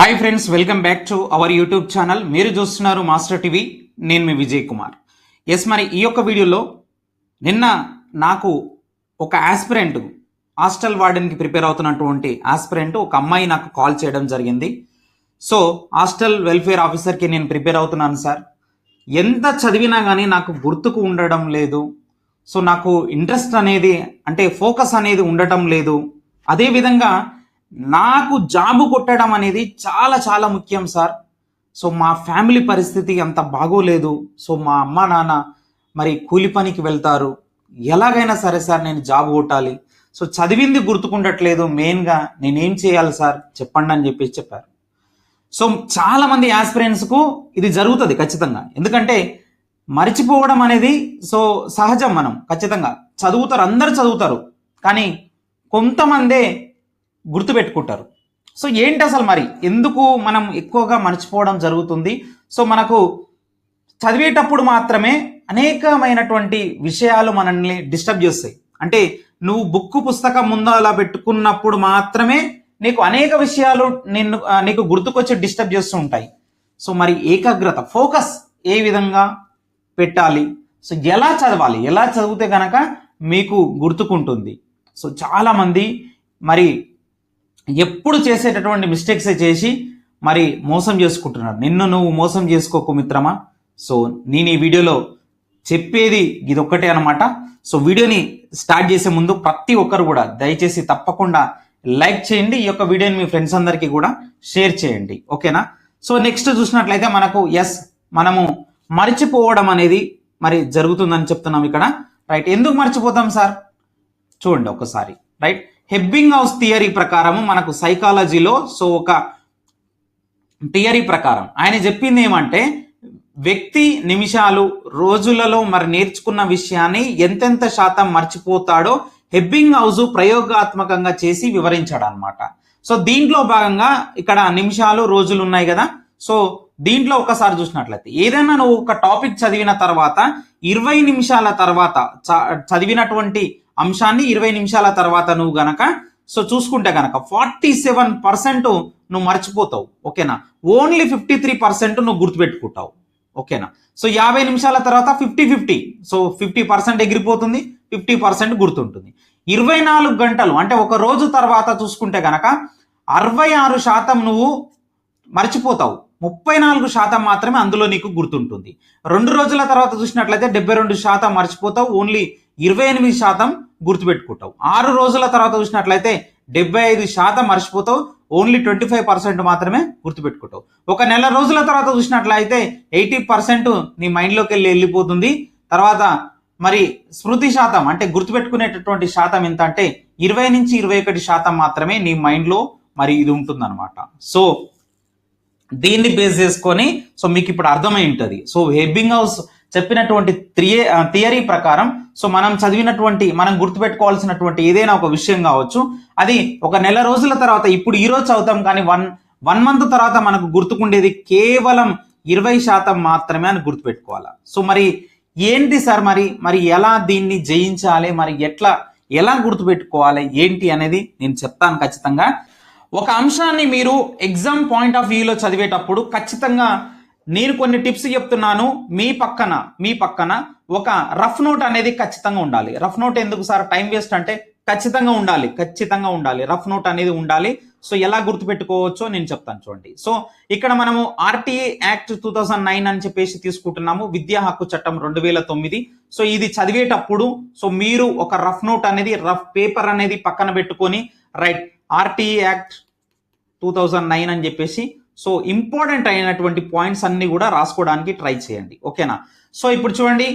Hi friends welcome back to our YouTube channel మీరు చూస్తున్నారు master TV నేను మీ Vijay Kumar. Yes మరి ఈ యొక్క వీడియోలో నిన్న నాకు ఒక ఆస్పిరెంట్ హాస్టల్ వార్డెన్కి ప్రిపేర్ అవుతున్నటువంటి ఆస్పిరెంట్ ఒక అమ్మాయి నాకు కాల్ చేయడం జరిగింది. సో హాస్టల్ వెల్ఫేర్ ఆఫీసర్కి నేను ప్రిపేర్ అవుతున్నాను సార్ ఎంత చదివినా కానీ నాకు గుర్తుకు ఉండడం లేదు. సో నాకు ఇంట్రెస్ట్ అనేది అంటే ఫోకస్ అనేది ఉండటం లేదు. అదేవిధంగా నాకు జాబు కొట్టడం అనేది చాలా చాలా ముఖ్యం సార్. సో మా ఫ్యామిలీ పరిస్థితి అంత బాగోలేదు. సో మా అమ్మ నాన్న మరి కూలి పనికి వెళ్తారు. ఎలాగైనా సరే సార్ నేను జాబ్ కొట్టాలి. సో చదివింది గుర్తుకుండట్లేదు. మెయిన్గా నేనేం చేయాలి సార్? చెప్పండి అని చెప్పేసి చెప్పారు. సో చాలామంది యాస్పిరెంట్స్కు ఇది జరుగుతుంది ఖచ్చితంగా. ఎందుకంటే మర్చిపోవడం అనేది సో సహజం మనం ఖచ్చితంగా. చదువుతారు అందరు చదువుతారు. కానీ కొంతమందే గుర్తుపెట్టుకుంటారు. సో ఏంటి అసలు మరి? ఎందుకు మనం ఎక్కువగా మర్చిపోవడం జరుగుతుంది? సో మనకు చదివేటప్పుడు మాత్రమే అనేకమైనటువంటి విషయాలు మనల్ని డిస్టర్బ్ చేస్తాయి. అంటే నువ్వు బుక్ పుస్తకం ముందు అలా పెట్టుకున్నప్పుడు మాత్రమే నీకు అనేక విషయాలు నిన్ను నీకు గుర్తుకొచ్చి డిస్టర్బ్ చేస్తూ ఉంటాయి. సో మరి ఏకాగ్రత ఫోకస్ ఏ విధంగా పెట్టాలి? సో ఎలా చదవాలి? ఎలా చదివితే కనుక మీకు గుర్తుకుంటుంది? సో చాలామంది మరి ఎప్పుడు చేసేటటువంటి మిస్టేక్స్ చేసి మరి మోసం చేసుకుంటున్నారు. నిన్ను నువ్వు మోసం చేసుకోకు మిత్రమా? సో నేను ఈ వీడియోలో చెప్పేది ఇది ఒక్కటే అనమాట సో వీడియోని స్టార్ట్ చేసే ముందు ప్రతి ఒక్కరు కూడా దయచేసి తప్పకుండా లైక్ చేయండి. ఈ యొక్క వీడియోని మీ ఫ్రెండ్స్ అందరికీ కూడా షేర్ చేయండి. ఓకేనా? సో నెక్స్ట్ చూసినట్లయితే మనకు ఎస్ మనము మర్చిపోవడం అనేది మరి జరుగుతుందని చెప్తున్నాం ఇక్కడ. రైట్ ఎందుకు మర్చిపోతాం సార్? చూడండి ఒకసారి. రైట్ హెబ్బింగ్ హౌస్ థియరీ ప్రకారము మనకు సైకాలజీలో సో ఒక థియరీ ప్రకారం. ఆయన చెప్పింది ఏమంటే వ్యక్తి నిమిషాలు రోజులలో మరి నేర్చుకున్న విషయాన్ని ఎంతెంత శాతం మర్చిపోతాడో హెబ్బింగ్ హౌస్ ప్రయోగాత్మకంగా చేసి వివరించాడు అనమాట సో దీంట్లో భాగంగా ఇక్కడ నిమిషాలు రోజులు ఉన్నాయి కదా. సో దీంట్లో ఒకసారి చూసినట్లయితే ఏదైనా నువ్వు ఒక టాపిక్ చదివిన తర్వాత ఇరవై నిమిషాల తర్వాత చ- చదివినటువంటి అంశాన్ని ఇరవై నిమిషాల తర్వాత నువ్వు గనక సో చూసుకుంటే గనక ఫార్టీ సెవెన్ పర్సెంట్ నువ్వు మర్చిపోతావు ఓకేనా? ఓన్లీ ఫిఫ్టీ త్రీ పర్సెంట్ నువ్వు గుర్తుపెట్టుకుంటావు ఓకేనా? సో యాభై నిమిషాల తర్వాత fifty fifty so fifty percent ఎగిరిపోతుంది ఫిఫ్టీ పర్సెంట్ గుర్తుంటుంది. ఇరవై నాలుగు గంటలు అంటే ఒక రోజు తర్వాత చూసుకుంటే గనక అరవై ఆరు శాతం నువ్వు మర్చిపోతావు ముప్పై నాలుగు శాతం మాత్రమే అందులో నీకు గుర్తుంటుంది. రెండు రోజుల తర్వాత చూసినట్లయితే డెబ్బై రెండు శాతం మర్చిపోతావు ఓన్లీ ఇరవై ఎనిమిది శాతం గుర్తుపెట్టుకుంటావు. ఆరు రోజుల తర్వాత చూసినట్లయితే డెబ్బై ఐదు శాతం మర్చిపోతావు. ఓన్లీ ట్వంటీ ఫైవ్ పర్సెంట్ మాత్రమే గుర్తుపెట్టుకుంటావు. ఒక నెల రోజుల తర్వాత చూసినట్లయితే ఎయిటీ పర్సెంట్ నీ మైండ్లోకి వెళ్ళి వెళ్ళిపోతుంది. తర్వాత మరి స్మృతి శాతం అంటే గుర్తుపెట్టుకునేటటువంటి శాతం ఎంత అంటే ఇరవై నుంచి ఇరవై ఒకటి శాతం మాత్రమే నీ మైండ్లో మరి ఇది ఉంటుందన్నమాట. సో దీన్ని బేస్ చేసుకొని సో మీకు ఇప్పుడు అర్థమై ఉంటుంది. సో హెబ్బింగ్ హౌస్ చెప్పినటువంటి త్రియే థియరీ ప్రకారం. సో మనం చదివినటువంటి మనం గుర్తుపెట్టుకోవాల్సినటువంటి ఏదైనా ఒక విషయం కావచ్చు. అది ఒక నెల రోజుల తర్వాత ఇప్పుడు ఈ రోజు చదువుతాం కానీ వన్ వన్ మంత్ తర్వాత మనకు గుర్తుకుండేది కేవలం ఇరవై శాతం మాత్రమే అని గుర్తుపెట్టుకోవాలి. సో మరి ఏంటి సార్ మరి మరి ఎలా దీన్ని జయించాలి మరి ఎట్లా ఎలా గుర్తుపెట్టుకోవాలి ఏంటి అనేది నేను చెప్తాను ఖచ్చితంగా. ఒక అంశాన్ని మీరు ఎగ్జామ్ పాయింట్ ఆఫ్ వ్యూలో చదివేటప్పుడు ఖచ్చితంగా నేను కొన్ని టిప్స్ చెప్తున్నాను మీ పక్కన మీ పక్కన ఒక రఫ్ నోట్ అనేది ఖచ్చితంగా ఉండాలి. రఫ్ నోట్ ఎందుకు సార్? టైం వేస్ట్ అంటే ఖచ్చితంగా ఉండాలి ఖచ్చితంగా ఉండాలి. రఫ్ నోట్ అనేది ఉండాలి. సో ఎలా గుర్తుపెట్టుకోవచ్చో నేను చెప్తాను చూడండి. సో ఇక్కడ మనము RTE act two thousand nine అని చెప్పేసి తీసుకుంటున్నాము. విద్యా హక్కు చట్టం రెండు వేల తొమ్మిది. సో ఇది చదివేటప్పుడు సో మీరు ఒక రఫ్ నోట్ అనేది రఫ్ పేపర్ అనేది పక్కన పెట్టుకొని right RTE act two thousand nine అని చెప్పేసి సో ఇంపార్టెంట్ అయినటువంటి పాయింట్స్ అన్ని కూడా రాసుకోవడానికి ట్రై చేయండి. ఓకేనా? సో ఇప్పుడు చూడండి.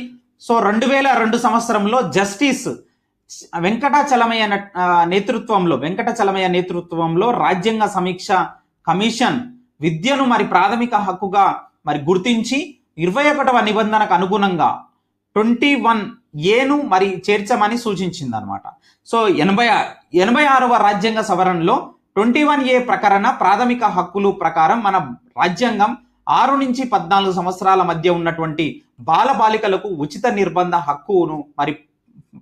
సో రెండు వేల రెండు సంవత్సరంలో జస్టిస్ వెంకటాచలమయ్య నేతృత్వంలో వెంకటచలమయ్య నేతృత్వంలో రాజ్యాంగ సమీక్ష కమిషన్ విద్యను మరి ప్రాథమిక హక్కుగా మరి గుర్తించి ఇరవై ఒకటవ నిబంధనకు అనుగుణంగా ట్వంటీ వన్ ఏను మరి చేర్చమని సూచించింది అనమాట సో ఎనభై ఎనభై ఆరవ రాజ్యాంగ సవరణలో ట్వంటీ వన్ ఏ ప్రకరణ ప్రాథమిక హక్కులు ప్రకారం మన రాజ్యాంగం ఆరు నుంచి పద్నాలుగు సంవత్సరాల మధ్య ఉన్నటువంటి బాలబాలికలకు ఉచిత నిర్బంధ హక్కును మరి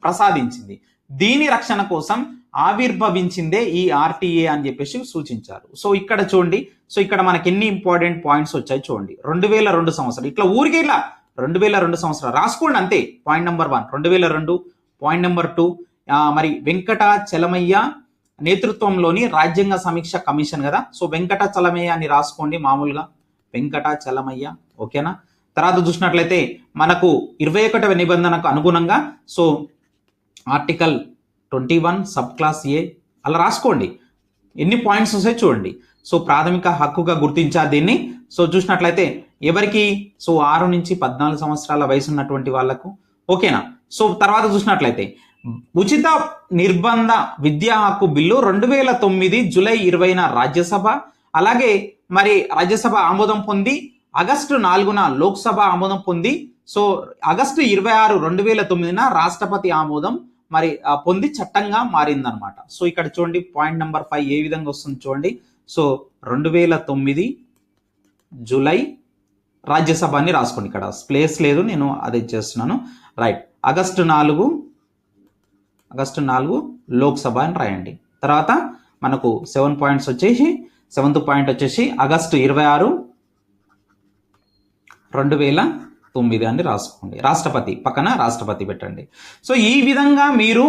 ప్రసాదించింది. దీని రక్షణ కోసం ఆవిర్భవించిందే ఈ ఆర్టీఏ అని చెప్పేసి సూచించారు. సో ఇక్కడ చూడండి. సో ఇక్కడ మనకి ఎన్ని ఇంపార్టెంట్ పాయింట్స్ వచ్చాయి చూడండి. రెండు వేల రెండు సంవత్సరాలు. ఇట్లా ఊరికే ఇలా రెండు వేల రెండు సంవత్సరాలు. రాసుకోండి అంతే. Point number one. రెండు వేల రెండు. Point number two. మరి వెంకట చలమయ్య నేతృత్వంలోని రాజ్యాంగ సమీక్ష కమిషన్ కదా. సో వెంకట చలమయ్య అని రాసుకోండి మామూలుగా. వెంకట చలమయ్య ఓకేనా? తర్వాత చూసినట్లయితే మనకు ఇరవై ఒకటవ నిబంధనకు అనుగుణంగా so article twenty one sub clause A అలా రాసుకోండి. ఎన్ని పాయింట్స్ వస్తాయి చూడండి. సో ప్రాథమిక హక్కుగా గుర్తించారు దీన్ని. సో చూసినట్లయితే ఎవరికి? సో ఆరు నుంచి పద్నాలుగు సంవత్సరాల వయసు ఉన్నటువంటి వాళ్ళకు ఓకేనా? సో తర్వాత చూసినట్లయితే ఉచిత నిర్బంధ విద్యా హక్కు బిల్లు రెండు వేల తొమ్మిది జూలై ఇరవైన రాజ్యసభ. అలాగే మరి రాజ్యసభ ఆమోదం పొంది ఆగస్టు నాలుగున లోక్సభ ఆమోదం పొంది సో ఆగస్టు ఇరవై ఆరు రెండు వేల తొమ్మిదిన రాష్ట్రపతి ఆమోదం మరి పొంది చట్టంగా మారిందనమాట. సో ఇక్కడ చూడండి పాయింట్ నెంబర్ ఫైవ్ ఏ విధంగా వస్తుంది చూడండి. సో రెండు వేల తొమ్మిది జూలై రాజ్యసభ అని రాసుకోండి. ఇక్కడ ప్లేస్ లేదు నేను అదే చేస్తున్నాను. రైట్ ఆగస్టు నాలుగు ఆగస్టు నాలుగు లోక్సభ అని రాయండి. తర్వాత మనకు సెవెన్ పాయింట్స్ వచ్చేసి సెవెంత్ పాయింట్ వచ్చేసి ఆగస్టు ఇరవై ఆరు రెండు వేల తొమ్మిది అని రాసుకోండి. రాష్ట్రపతి పక్కన రాష్ట్రపతి పెట్టండి. సో ఈ విధంగా మీరు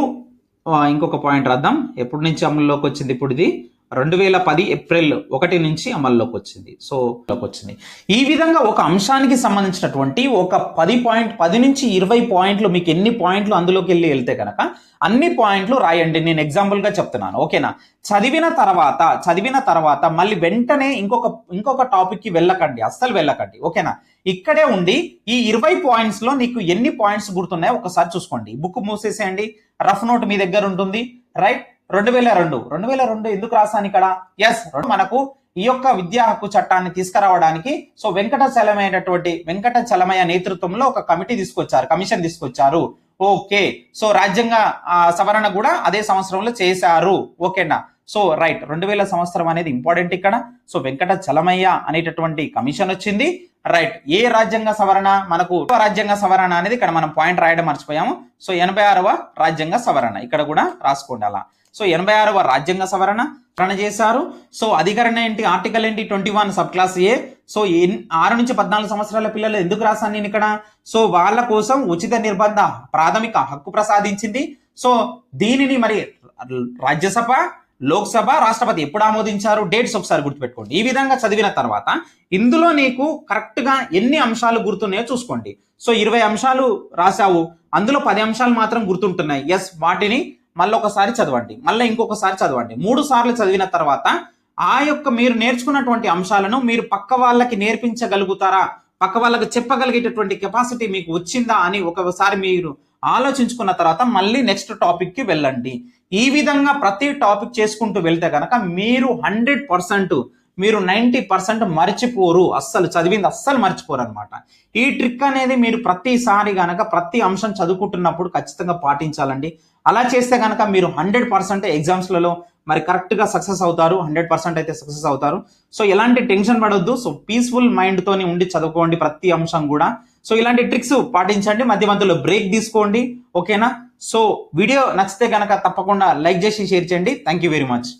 ఇంకొక పాయింట్ రాద్దాం. ఎప్పటి నుంచి అమల్లోకి వచ్చింది ఇప్పుడు ఇది రెండు వేల పది ఏప్రిల్ ఒకటి నుంచి అమల్లోకి వచ్చింది. సో లోకి వచ్చింది. ఈ విధంగా ఒక అంశానికి సంబంధించినటువంటి ఒక పది పాయింట్ పది నుంచి ఇరవై పాయింట్లు మీకు ఎన్ని పాయింట్లు అందులోకి వెళ్ళి వెళ్తే కనుక అన్ని పాయింట్లు రాయండి. నేను ఎగ్జాంపుల్గా గా చెప్తున్నాను. ఓకేనా? చదివిన తర్వాత చదివిన తర్వాత మళ్ళీ వెంటనే ఇంకొక ఇంకొక టాపిక్కి వెళ్ళకండి. అస్సలు వెళ్ళకండి. ఓకేనా? ఇక్కడే ఉండి ఈ ఇరవై పాయింట్స్లో నీకు ఎన్ని పాయింట్స్ గుర్తున్నాయో ఒకసారి చూసుకోండి. బుక్ మూసేసేయండి. రఫ్ నోట్ మీ దగ్గర ఉంటుంది. రైట్? రెండు వేల రెండు. రెండు వేల రెండు ఎందుకు రాశాను ఇక్కడ? ఎస్ మనకు ఈ యొక్క విద్యా హక్కు చట్టాన్ని తీసుకురావడానికి. సో వెంకట చలమైనటువంటి వెంకట చలమయ్య నేతృత్వంలో ఒక కమిటీ తీసుకొచ్చారు కమిషన్ తీసుకొచ్చారు. ఓకే సో రాజ్యాంగ సవరణ కూడా అదే సంవత్సరంలో చేశారు. ఓకేనా సో రైట్ రెండు వేల సంవత్సరం అనేది ఇంపార్టెంట్ ఇక్కడ. సో వెంకట చలమయ్య అనేటటువంటి కమిషన్ వచ్చింది. రైట్ ఏ రాజ్యాంగ సవరణ? మనకు రాజ్యాంగ సవరణ అనేది ఇక్కడ మనం పాయింట్ రాయడం మర్చిపోయాము. సో ఎనభై ఆరవ రాజ్యాంగ సవరణ. ఇక్కడ కూడా రాసుకోండి అలా. సో ఎనభై ఆరవ రాజ్యాంగ సవరణ ప్రణ చేశారు సో అధికరణ ఏంటి? ఆర్టికల్ ఏంటి? Twenty one sub clause A. So ఆరు నుంచి పద్నాలుగు సంవత్సరాల పిల్లలు ఎందుకు రాశాను నేను ఇక్కడ? సో వాళ్ళ కోసం ఉచిత నిర్బంధ ప్రాథమిక హక్కు ప్రసాదించింది. సో దీనిని మరి రాజ్యసభ లోక్సభ రాష్ట్రపతి ఎప్పుడు ఆమోదించారు? డేట్స్ ఒకసారి గుర్తుపెట్టుకోండి. ఈ విధంగా చదివిన తర్వాత ఇందులో నీకు కరెక్ట్గా ఎన్ని అంశాలు గుర్తున్నాయో చూసుకోండి. సో ఇరవై అంశాలు రాశావు. అందులో పది అంశాలు మాత్రం గుర్తుంటున్నాయి. ఎస్ వాటిని మళ్ళీ ఒకసారి చదవండి మళ్ళీ ఇంకొకసారి చదవండి. మూడు సార్లు చదివిన తర్వాత ఆ యొక్క మీరు నేర్చుకున్నటువంటి అంశాలను మీరు పక్క వాళ్ళకి నేర్పించగలుగుతారా? పక్క వాళ్ళకి చెప్పగలిగేటటువంటి కెపాసిటీ మీకు వచ్చిందా అని ఒకసారి మీరు ఆలోచించుకున్న తర్వాత మళ్ళీ నెక్స్ట్ టాపిక్కి వెళ్ళండి. ఈ విధంగా ప్రతి టాపిక్ చేసుకుంటూ వెళ్తే కనుక మీరు హండ్రెడ్ పర్సెంట్ మీరు నైంటీ పర్సెంట్ మర్చిపోరు. అస్సలు చదివింది అస్సలు మర్చిపోరు అనమాట ఈ ట్రిక్ అనేది మీరు ప్రతిసారి కనుక ప్రతి అంశం చదువుకుంటున్నప్పుడు ఖచ్చితంగా పాటించాలండి. అలా చేస్తే కనుక మీరు హండ్రెడ్ పర్సెంట్ ఎగ్జామ్స్లలో మరి కరెక్ట్గా సక్సెస్ అవుతారు హండ్రెడ్ పర్సెంట్ అయితే సక్సెస్ అవుతారు. సో ఎలాంటి టెన్షన్ పడొద్దు. సో పీస్ఫుల్ మైండ్ తోని ఉండి చదువుకోండి ప్రతి అంశం కూడా. సో ఇలాంటి ట్రిక్స్ పాటించండి. మధ్య మధ్యలో బ్రేక్ తీసుకోండి. ఓకేనా? సో వీడియో నచ్చితే కనుక తప్పకుండా లైక్ చేసి షేర్ చేయండి. Thank you very much